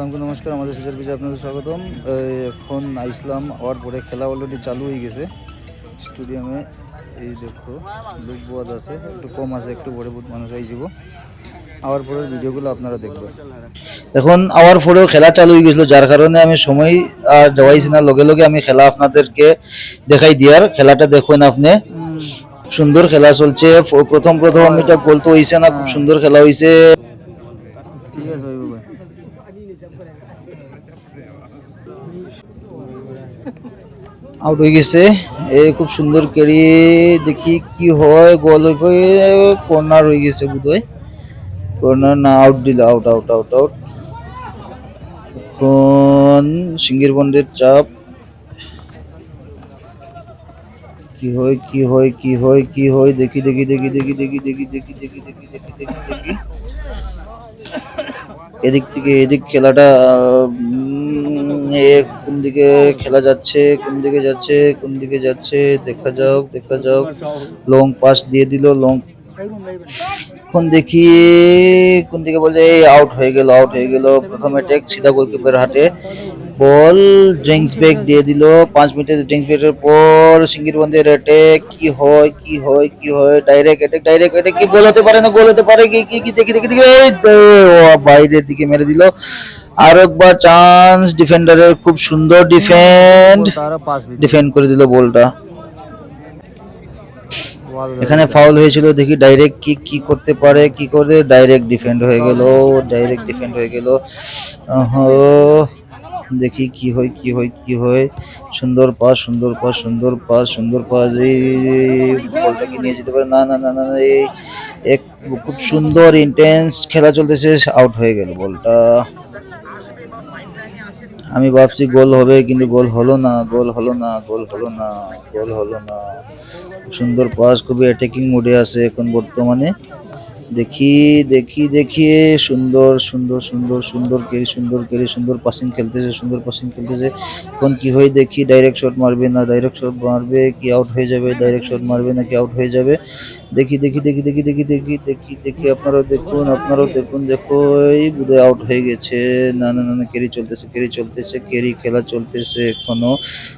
আসসালামকে নমস্কার। আমাদের caesar PJ আপনাদের স্বাগতম। এখন আইসলাম হওয়ার পরে খেলা অলরেডি চালু হয়ে গেছে। স্টেডিয়ামে এই দেখো লোক আছে একটু কম আছে একটু পরে বহুত মানুষ আই যাব। আওয়ার পরের ভিডিওগুলো আপনারা দেখবেন। এখন আওয়ার পরেও খেলা চালু হয়ে গেছিল যার কারণে আমি সময় আর যাওয়াইছি না। লগে লগে আমি খেলা আপনাদেরকে দেখাই দিয়ার খেলাটা দেখুন আপনি। সুন্দর খেলা চলছে। প্রথম প্রথম এটা গোল তো হইছে না খুব সুন্দর খেলা হইছে। আউট হয়ে গেছে এ খুব সুন্দর কেড়ি দেখি কি হয় গোল কর্নার হয়ে গেছে বোধহয় কর্নার না আউট দিল আউট আউট আউট আউট এখন সিঙ্গির বন্ডের চাপ কি হয় কি হয় কি হয় কি হয় দেখি দেখি দেখি দেখি দেখি দেখি দেখি দেখি দেখি দেখি দেখি দেখি এদিক থেকে এদিক খেলাটা এ কোন দিকে খেলা যাচ্ছে, কোন দিকে যাচ্ছে, কোন দিকে যাচ্ছে, দেখা যাক দেখা যাক। লং পাস দিয়ে দিল, লং কোন দেখি, কোন দিকে বলছে আউট হয়ে গেল আউট হয়ে গেল। প্রথমে টেক সিধা গোলকিপার হাটে বল ড্রিঙ্কস ব্যাগ দিয়ে দিল। পাঁচ মিনিটের ড্রিঙ্কস ব্যাগের পর সিঙ্গির বন্ধের অ্যাটেক কি হয় কি হয় কি হয় ডাইরেক্ট অ্যাটেক ডাইরেক্ট অ্যাটেক কি গোল হতে পারে না, গোল হতে পারে, কি কি কি, দেখি দেখি দেখি বাইরের দিকে মেরে দিল। আর একবার চান্স ডিফেন্ডারের খুব সুন্দর ডিফেন্ড ডিফেন্ড করে দিল বলটা। এখানে ফাউল হয়েছিল, দেখি ডাইরেক্ট কি কি করতে পারে, কি করে ডাইরেক্ট ডিফেন্ড হয়ে গেল ডাইরেক্ট ডিফেন্ড হয়ে গেল। দেখি কি হয় কি হয় কি হয়। সুন্দর পাস সুন্দর পাস সুন্দর পাস সুন্দর পাস এই বলটা কি নিয়ে যেতে পারে। না না না না এই, এক খুব সুন্দর ইন্টেন্স খেলা চলতেছে আউট হয়ে গেল বলটা। আমি ভাবছি গোল হবে, কিন্তু গোল হলো না গোল হলো না গোল হলো না গোল হলো না। সুন্দর পাস খুবই অ্যাটাকিং মোডে আছে এখন বর্তমানে। দেখি দেখি দেখি সুন্দর সুন্দর সুন্দর সুন্দর কেরি সুন্দর কেরি সুন্দর পাসিং খেলতেছে সুন্দর পাসিং খেলতেছে। এখন কি হয় দেখি ডাইরেক্ট শট মারবে না ডাইরেক্ট শট মারবে কি আউট হয়ে যাবে ডাইরেক্ট শট মারবে নাকি আউট হয়ে যাবে? দেখি দেখি দেখি দেখি দেখি দেখি দেখি দেখি আপনারাও দেখুন আপনারাও দেখুন দেখো এই বোধহয় আউট হয়ে গেছে। না না না না কেরি চলতেছে কেরি চলতেছে কেরি খেলা চলতেছে এখনও।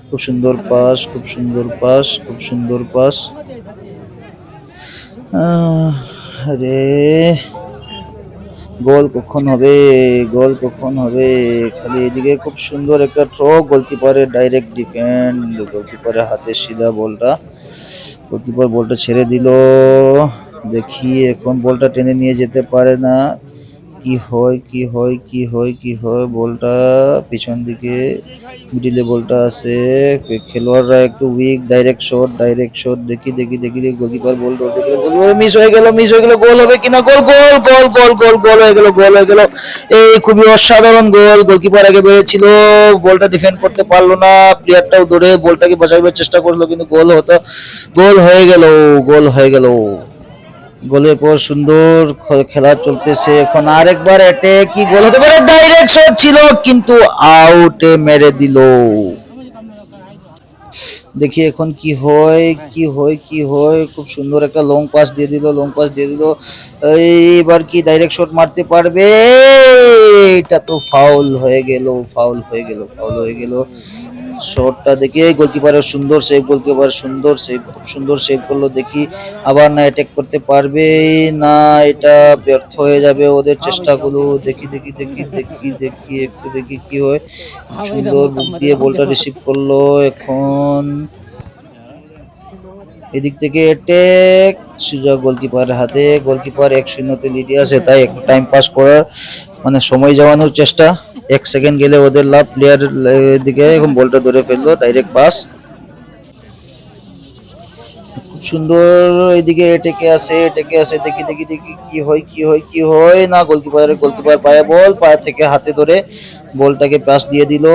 খুব সুন্দর পাস খুব সুন্দর পাস খুব সুন্দর পাস আহ, আরে, গোল কখন হবে? গোল কখন হবে? খালি এদিকে খুব সুন্দর একটা থ্রো গোলকিপারের ডাইরেক্ট ডিফেন্ড গোলকিপারের হাতে সিধা বলটা। গোলকিপার বলটা ছেড়ে দিল। দেখি এখন বলটা টেনে নিয়ে যেতে পারে না। কি হয় কি হয় কি হয় কি হয়, বলটা পিছন দিকে মিডিলে বলটা আছে। খেলোয়াড়রা একটু weak direct shot direct shot দেখি দেখি দেখি দেখি গোলকিপার বল মিস হয়ে গেল মিস হয়ে গেল গোল হবে কিনা? গোল গোল গোল গোল গোল গোল হয়ে গেল গোল হয়ে গেল। এই খুবই অসাধারণ গোল গোলকিপার আগে বেড়েছিল বলটা ডিফেন্ড করতে পারল না প্লেয়ারটাও ধরে বলটাকে বাঁচাবার চেষ্টা করল, কিন্তু গোল হতো গোল হয়ে গেল গোল হয়ে গেল। গোলের পর সুন্দর খেলা চলতেছে। এখন আরেকবার এটে কি গোল হতে পারে ডাইরেক্ট শট ছিল, কিন্তু আউটে মেরে দিল। দেখি এখন কি হয় কি হয় কি হয়। খুব সুন্দর একটা লং পাস দিয়ে দিল লং পাস দিয়ে দিল। এইবার কি ডাইরেক্ট শট মারতে পারবে? এটা তো ফাউল হয়ে গেল ফাউল হয়ে গেল ফাউল হয়ে গেল। শটটা দেখে গোলকিপারের সুন্দর সেভ গোলকিপার সুন্দর সেভ খুব সুন্দর সেভ করল দেখি আবার না অ্যাটাক করতে পারবে না এটা ব্যর্থ হয়ে যাবে ওদের চেষ্টাগুলো। দেখি দেখি দেখি দেখি দেখি একটু দেখি কি হয়। সুন্দর বুক দিয়ে বলটা রিসিভ করল এখন এদিক থেকে অ্যাটেক সুযোগ গোলকিপারের হাতে গোলকিপার এক শূন্যতে লিডে আছে তাই একটু টাইম পাস করার মানে সময় যাওয়ানোর চেষ্টা। এক সেকেন্ড গেলে ওদের লাভ প্লেয়ার দিকে এখন বলটা ধরে ফেলল ডাইরেক্ট পাস খুব সুন্দর এদিকে এটেকে আছে এটেকে আছে দেখি দেখি দেখি, কি হয় কি হয় কি হয় না গোলকিপার গোলকিপার পায়ে বল পায়ে থেকে হাতে ধরে বলটাকে পাস দিয়ে দিল।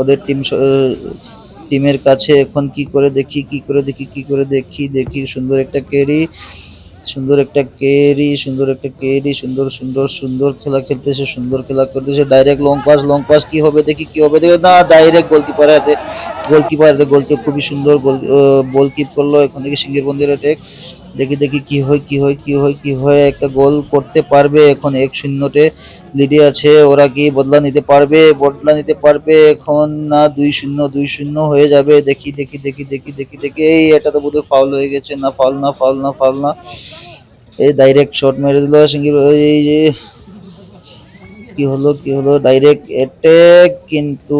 ওদের টিম টিমের কাছে এখন কি করে দেখি, কি করে দেখি, কি করে দেখি দেখি, সুন্দর একটা কেরি সুন্দর একটা কেরি সুন্দর একটা কেরি সুন্দর সুন্দর সুন্দর খেলা খেলতেছে, সুন্দর খেলা করতেছে। Direct long pass long pass কি হবে দেখি, কি হবে দেখি। না ডাইরেক্ট গোলকিপার হাতে গোলকিপার হাতে গোলকে খুবই সুন্দর গোল গোলকিপ কিপ করল। এখান থেকে সিঙ্গির বন্দির অ্যাটেক দেখি দেখি কি হয় কি হয় কি হয় কি হয়, একটা গোল করতে পারবে। এখন এক শূন্যতে লিডে আছে, ওরা কি বদলা নিতে পারবে? বদলা নিতে পারবে এখন, না, দুই শূন্য দুই শূন্য হয়ে যাবে। দেখি দেখি দেখি দেখি দেখি দেখি, এই, এটা তো বোধহয় ফাউল হয়ে গেছে। না ফাউল না ফাউল না ফাউল না। এই ডাইরেক্ট শট মেরে দিল সিঙ্গির এই যে, কি হলো কি হলো? ডাইরেক্ট অ্যাটাক কিন্তু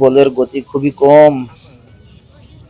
বলের গতি খুবই কম।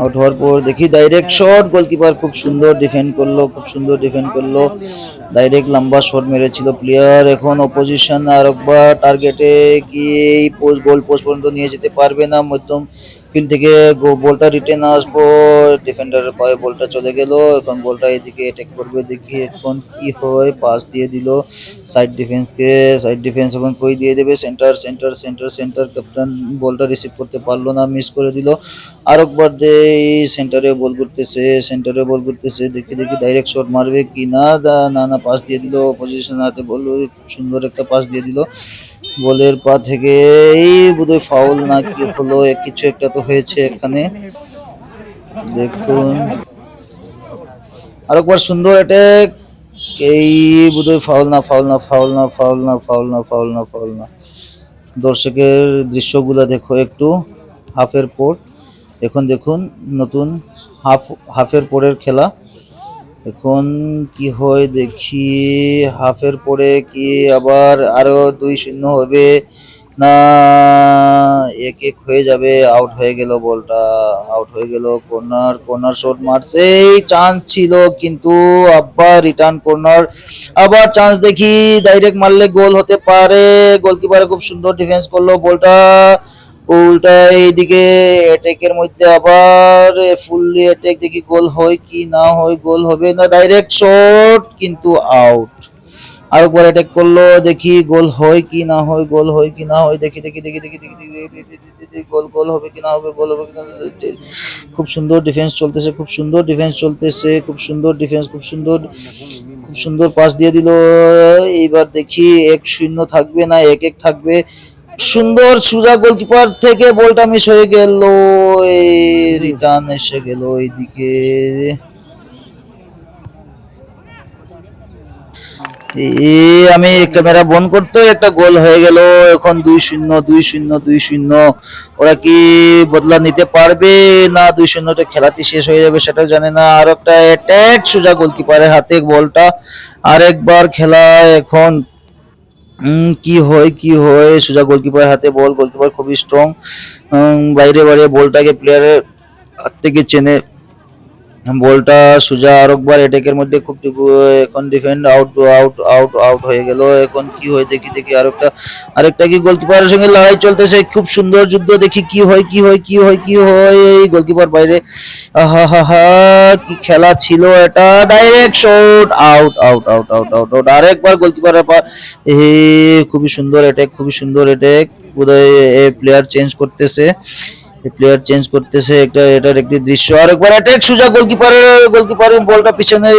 আউট হওয়ার পর দেখি ডাইরেক্ট শট গোলকিপার খুব সুন্দর ডিফেন্ড করল, খুব সুন্দর ডিফেন্ড করল। ডাইরেক্ট লম্বা শট মেরেছিল প্লেয়ার এখন অপোজিশন আর একবার টার্গেটে কি এই পোস্ট গোল পোস্ট পর্যন্ত নিয়ে যেতে পারবে না। মধ্যম ফিল্ড থেকে বলটা রিটেন আসব ডিফেন্ডারের পায়ে বলটা চলে গেল। এখন বলটা এদিকে অ্যাটাক করবে, দেখি এখন কি হয়। পাস দিয়ে দিল সাইড ডিফেন্সকে সাইড ডিফেন্স এখন কই দিয়ে দেবে? Centre centre centre centre captain বলটা রিসিভ করতে পারল না মিস করে দিল। আরেকবার দে সেন্টারে বল করতেছে সেন্টারে বল করতেছে দেখি দেখি ডাইরেক্ট শট মারবে কি না দা- না না পাস দিয়ে দিল পজিশন হাতে বল সুন্দর একটা পাস দিয়ে দিল। বলের পা থেকে এই বোধহয় ফাউল না কি হলো কিছু একটা তো হয়েছে এখানে। দেখুন। আরেকবার সুন্দর অ্যাটাক এই বোধহয় ফাউল না ফাউল না ফাউল না ফাউল না ফাউল না ফাউল না ফাউল না। দর্শকের দৃশ্যগুলো দেখো একটু হাফের পর। এখন দেখুন নতুন হাফ হাফের পরের খেলা। এখন কি হয় দেখি হাফের পরে কি আবার আরও দুই শূন্য হবে? না, এক এক হয়ে যাবে আউট হয়ে গেল বলটা আউট হয়ে গেল কর্নার কর্নার শট মারছে চান্স ছিল কিন্তু আবার রিটার্ন কর্নার আবার চান্স দেখি ডাইরেক্ট মারলে গোল হতে পারে গোলকিপার খুব সুন্দর ডিফেন্স করল বলটা। উল্টা এইদিকে অ্যাটেকের মধ্যে আবার ফুললি অ্যাটেক দেখি গোল হয় কি না হয় গোল হবে না ডাইরেক্ট শট কিন্তু আউট আরেকবার অ্যাটেক করল দেখি গোল হয় কি না হয় গোল হয় কি না হয় দেখি দেখি দেখি দেখি দেখি দেখি গোল গোল হবে কি না হবে গোল হবে কি না খুব সুন্দর ডিফেন্স চলতেছে খুব সুন্দর ডিফেন্স চলতেছে খুব সুন্দর ডিফেন্স খুব সুন্দর খুব সুন্দর পাস দিয়ে দিল এইবার দেখি এক শূন্য থাকবে না এক এক থাকবে সুন্দর সুজা গোলকিপার থেকে বলটা মিস হয়ে গেল রিটার্ন এসে গেল এইদিকে আমি ক্যামেরা বন্ধ করতে একটা গোল হয়ে গেল, এখন দুই শূন্য দুই শূন্য দুই শূন্য। ওরা কি বদলা নিতে পারবে? না, দুই শূন্যটা খেলাতে শেষ হয়ে যাবে সেটা জানে না। আর একটা অ্যাট্যাক সোজা গোলকিপারের হাতে, বলটা আরেকবার খেলা এখন কি হয় কি হয়, সোজা গোলকিপারের হাতে বল গোলকিপার খুবই স্ট্রং বাইরে বাইরে বলটাকে প্লেয়ারের হাত থেকে চেনে বলটা সোজা আরেকবার এটাকের মধ্যে খুব এখন defend out out out out হয়ে গেল। এখন কি হয় দেখি দেখি আরেকটা আরেকটা কি গোলকিপারের সঙ্গে লড়াই চলতেছে? খুব সুন্দর যুদ্ধ, দেখি কি হয় কি হয় কি হয় কি হয়। এই গোলকিপার বাইরে। আহা, হা হা, কি খেলা ছিল এটা? Direct shot out out out out out out আরেকবার গোলকিপারের পা খুবই সুন্দর অ্যাটাক খুবই সুন্দর অ্যাটাক বোধহয় প্লেয়ার চেঞ্জ করতেছে। প্লেয়ার চেঞ্জ করতেছে একটা এটার একটি দৃশ্য। আর একবার অ্যাটাক সুজা গোলকিপারের গোলকিপারের বলটা পিছনে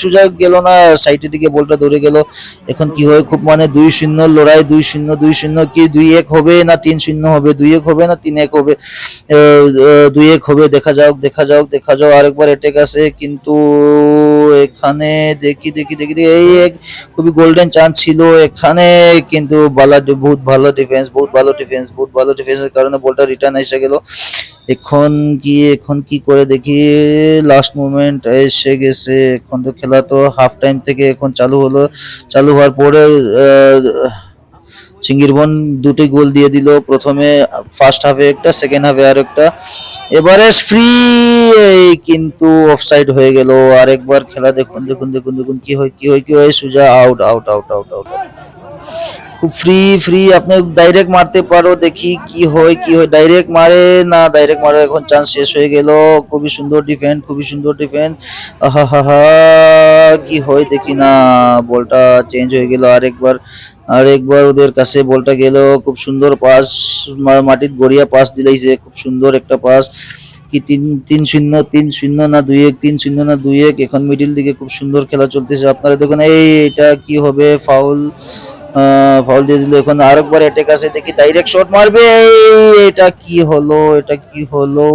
সুজা গেল না সাইডের দিকে বলটা ধরে গেল। এখন কি হয় খুব মানে দুই শূন্য লড়াই দুই শূন্য দুই শূন্য কি দুই এক হবে না তিন শূন্য হবে? দুই এক হবে না তিন এক হবে দুই এক হবে দেখা যাক দেখা যাক দেখা যাক আরেকবার অ্যাটাক আছে কিন্তু এখানে দেখি দেখি দেখি দেখি, এই এক খুবই গোল্ডেন চান্স ছিল এখানে কিন্তু বালা বহুত ভালো ডিফেন্স বহুত ভালো ডিফেন্স বহুত ভালো ডিফেন্সের কারণে বলটা রিটার্ন এসে গেল। এখন কি এখন কি করে দেখি? লাস্ট মোমেন্ট এসে গেছে। এখন তো খেলা তো হাফ টাইম থেকে এখন চালু হলো। চালু হওয়ার পরে সিঙ্গিরবন দুটি গোল দিয়ে দিল। প্রথমে ফার্স্ট হাফে একটা সেকেন্ড হাফে আর একটা। এবারে ফ্রি কিন্তু অফসাইড হয়ে গেল। আরেকবার খেলা দেখুন দেখুন দেখুন দেখুন কি হয় কি হয় কি হয়। সুজা out out out out out খুব ফ্রি ফ্রি আপনি ডাইরেক্ট মারতে পারো, দেখি কি হয় কি হয়। ডাইরেক্ট মারে না ডাইরেক্ট মারার এখন চান্স শেষ হয়ে গেল। খুবই সুন্দর ডিফেন্ড খুবই সুন্দর ডিফেন্ড হা হা কি হয় দেখি না, বলটা চেঞ্জ হয়ে গেল। আরেকবার আরেকবার ওদের কাছে বলটা গেল। খুব সুন্দর পাস মাটির গড়িয়া পাস দিলাইছে। খুব সুন্দর একটা পাস কি তিন তিন শূন্য তিন শূন্য না দুই এক, তিন শূন্য না দুই এক। এখন মিডিল দিকে খুব সুন্দর খেলা চলতেছে। আপনারা দেখুন এই এটা কি হবে? ফাউল ফাউল দিয়ে দিল এখন আরেকবার অ্যাটাক আছে দেখি ডাইরেক্ট শট মারবে এটা কি হলো এটা কি হলো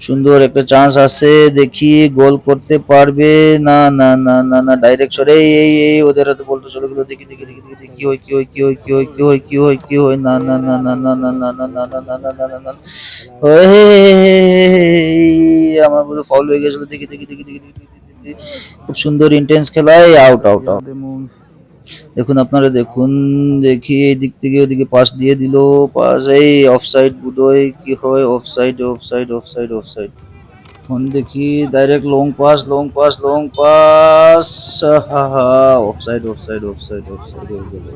সুন্দর একটা চান্স আছে দেখি গোল করতে পারবে না না না না না ডাইরেক্ট শট এই এই ওদের হাতে বলটা চলে গেল দেখি দেখি দেখি দেখি কি হয় কি হয় কি হয় কি হয় কি হয় কি হয় কি হয় না না না না না না না না না না না না না না আমার বলে ফাউল হয়ে গেছিল দেখি দেখি দেখি, দেখি, দেখি। খুব সুন্দর ইন্টেন্স খেলায় আউট আউট আউট দেখুন আপনারা, দেখুন, দেখি এই দিক থেকে, ওদিকে পাস দিয়ে দিল পাস এই অফসাইড বুডোয় কি হয় অফসাইড অফসাইড অফসাইড অফসাইড এখন দেখি direct long pass long pass long pass হা হা অফসাইড অফসাইড অফসাইড অফসাইড হয়ে গেল।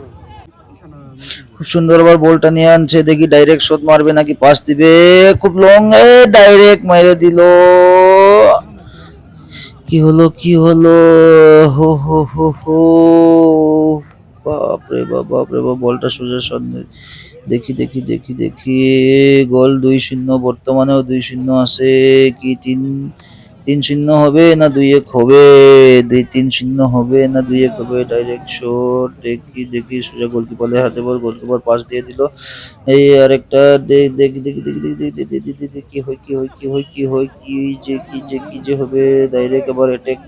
খুব সুন্দর আবার বলটা নিয়ে আনছে, দেখি ডাইরেক্ট শট মারবে নাকি পাস দিবে, খুব লং এ ডাইরেক্ট মেরে দিল। কি হলো কি হলো? হো হো হো হো। বাপরে বাপ বাপরে বাপ, বলটা সোজা সামনে দেখি দেখি দেখি দেখি। গোল দুই শূন্য, বর্তমানেও দুই শূন্য আছে। কি তিন তিন শূন্য হবে না দুই এক হবে দুই তিন শূন্য হবে না দুই এক হবে ডাইরেক্ট শট দেখি দেখি সোজা গোলকিপারের হাতে বল গোলকিপার পাস দিয়ে দিল এই আরেকটা দেখি দেখি দেখি দেখি দেখি দেখি দেখি দেখি কি হয় কি হয় কি হয় কি হয় কি যে কি যে কি যে হবে ডাইরেক্ট আবার অ্যাটাক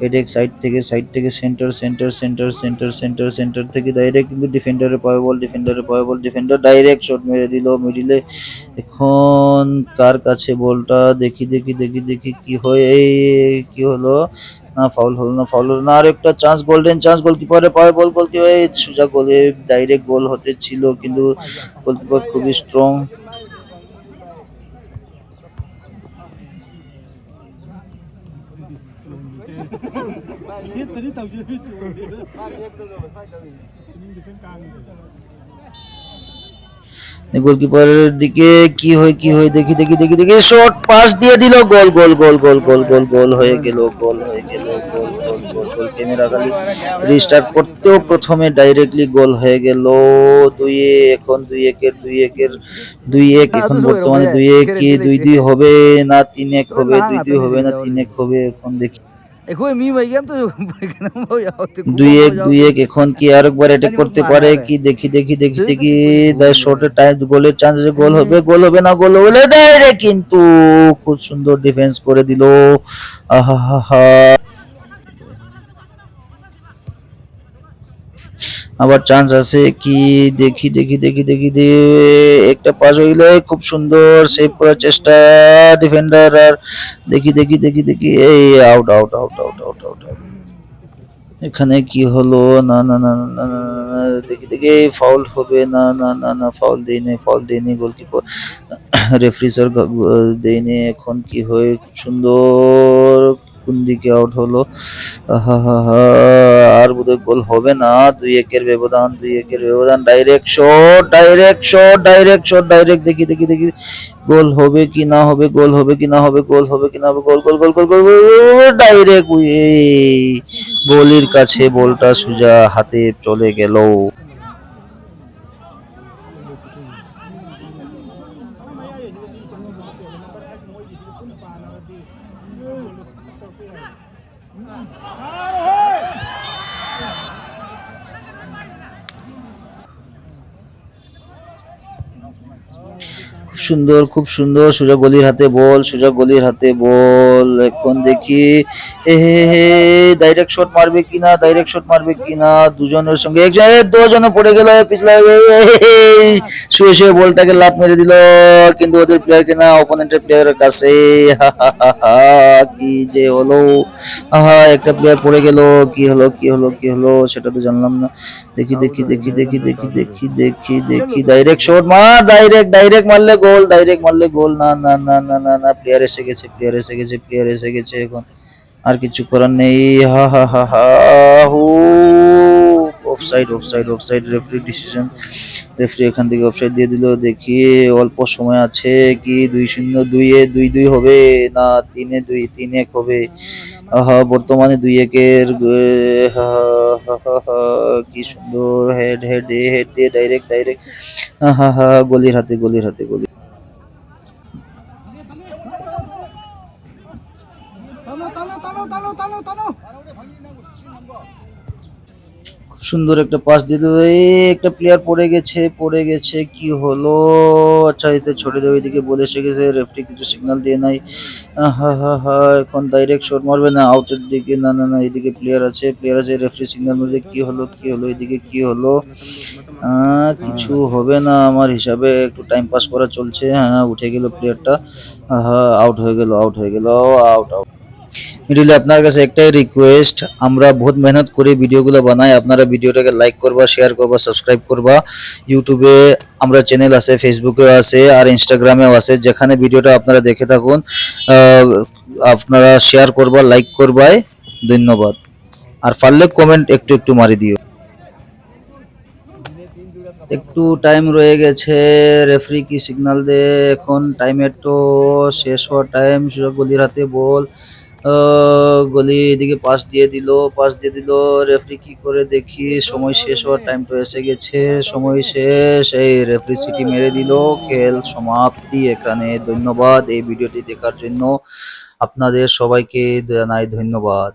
অ্যাটাক সাইড থেকে সাইড থেকে centre centre centre centre centre centre থেকে ডাইরেক্ট কিন্তু ডিফেন্ডারে পায় বল ডিফেন্ডারে পায় বল ডিফেন্ডার ডাইরেক্ট শট মেরে দিল মিডিলে এখন কার কাছে বলটা দেখি দেখি দেখি দেখি কি হয় এই কি হলো? না ফাউল হলো না ফাউল হলো না। আর একটা চান্স গোল্ডেন চান্স গোলকিপারে পায় বল গোলকিপার সোজা গোলে ডাইরেক্ট গোল হতে ছিল কিন্তু গোলকিপার খুবই স্ট্রং Biết tới tàu গোলকিপারের দিকে কি হয় কি হয় দেখি দেখি দেখি দেখি শর্ট পাস দিয়ে দিল গোল গোল গোল গোল গোল গোল গোল হয়ে গেল গোল হয়ে গেল গোল গোল গোল গোল। ক্যামেরা খালি রিস্টার্ট করতেও প্রথমে ডাইরেক্টলি গোল হয়ে গেল। দুই এখন দুই একের দুই একের দুই এক এখন বর্তমানে দুই এক কি দুই দুই হবে না তিন এক হবে দুই দুই হবে না তিন এক হবে এখন দেখি। দুই এক দুই এক এখন কি আরেকবার এটা করতে পারে? কি দেখি দেখি দেখি দেখি। শর্টের টাইম গোলের চান্স গোল হবে গোল হবে না গোল হলে দেয় রে কিন্তু। খুব সুন্দর ডিফেন্স করে দিল। আহা হা হা আবার চান্স আছে কি দেখি দেখি দেখি দেখি দে একটা পাস হইলে খুব সুন্দর সেভ করার চেষ্টা ডিফেন্ডার আর দেখি দেখি দেখি দেখি এই out out out out out out এখানে কি হলো না না না না না, দেখি দেখি ফাউল হবে না না না না ফাউল দেয়নি ফাউল দেয়নি গোলকিপার রেফারি স্যার দেয়নি এখন কি হয় খুব সুন্দর কোন দিকে আউট হলো আর বোধহয় গোল হবে না। দুই একের ব্যবধান, দুই একের ব্যবধান। Direct shot direct shot direct shot direct দেখি দেখি দেখি। গোল হবে কি না হবে, গোল হবে কি না হবে, গোল হবে কি না হবে, গোল গোল গোল গোল গোল ডাইরেক্ট গোলির কাছে বলটা সোজা হাতে চলে গেল। Come on. সুন্দর, খুব সুন্দর। সোজা গলির হাতে বল সোজা গলির হাতে বল। এখন দেখি, এ ডাইরেক্ট শট মারবে কিনা ডাইরেক্ট শট মারবে কিনা, দুজনের সঙ্গে একজন দুজনে পড়ে গেল পিছলা শুয়ে শুয়ে বলটাকে লাভ মেরে দিল, কিন্তু ওদের প্লেয়ার কিনা অপোনেন্টের প্লেয়ারের কাছে কি যে হলো, আহা, একটা প্লেয়ার পড়ে গেল, কি হলো কি হলো কি হলো, সেটা তো জানলাম না। দেখি দেখি দেখি দেখি দেখি দেখি দেখি দেখি ডাইরেক্ট শট মার ডাইরেক্ট ডাইরেক্ট মারলে গোল ডাইরেক্ট মারলে গোল না না না না না না প্লেয়ার এসে গেছে প্লেয়ার এসে গেছে প্লেয়ার এসে গেছে এখন। আর কিছু করার নেই। হা হা হা হা, হু। Offside offside offside referee decision referee এখান থেকে অফসাইড দিয়ে দিল। দেখি, অল্প সময় আছে কি, দুই শূন্য দুই এ দুই দুই হবে? না, তিনে দুই, তিন এক হবে। আহা, বর্তমানে দুই একের হা হা হা হা কি সুন্দর head head head direct direct হা হা, গলির হাতে গলির হাতে গলি সুন্দর একটা পাস দিল। একটা প্লেয়ার পড়ে গেছে পড়ে গেছে, কি হলো? আচ্ছা এতে ছড়ে দেবে, এদিকে বলে এসে গেছে রেফারি কিছু সিগন্যাল দিয়ে নাই। হা হা হা, এখন ডাইরেক্ট শট মারবে না আউটের দিকে, না না না, এদিকে প্লেয়ার আছে প্লেয়ার আছে রেফারি সিগন্যাল মারবে, কি হলো কি হলো, এদিকে কি হলো? কিছু হবে না আমার হিসাবে, একটু টাইম পাস করা চলছে হ্যাঁ উঠে গেল প্লেয়ারটা হ্যাঁ আউট হয়ে গেল আউট হয়ে গেল আউট আউট মিডিলে আপনার কাছে একটাই রিকোয়েস্ট আমরা বহুত মেহনত করে ভিডিওগুলো বানাই। আপনারা ভিডিওটাকে লাইক করবা শেয়ার করবা সাবস্ক্রাইব করবা। ইউটিউবে আমরা চ্যানেল আছে ফেসবুকেও আছে, আর ইনস্টাগ্রামেও আছে। যেখানে ভিডিওটা আপনারা দেখে থাকুন আপনারা শেয়ার করবা লাইক করবাই। ধন্যবাদ। আর পারলে কমেন্ট একটু একটু মারি দিও। একটু টাইম রয়ে গেছে রেফারি কি সিগন্যাল দে? এখন টাইমের তো শেষ হওয়ার টাইম গলির হাতে বল। গলি এদিকে পাস দিয়ে দিল পাস দিয়ে দিল রেফারি কি করে দেখি? সময় শেষ হওয়ার টাইম তো এসে গেছে, সময় শেষ, এই রেফারি সিটি মেরে দিল, খেল সমাপ্তি এখানে, ধন্যবাদ এই ভিডিওটি দেখার জন্য। আপনাদের সবাইকে জানাই ধন্যবাদ।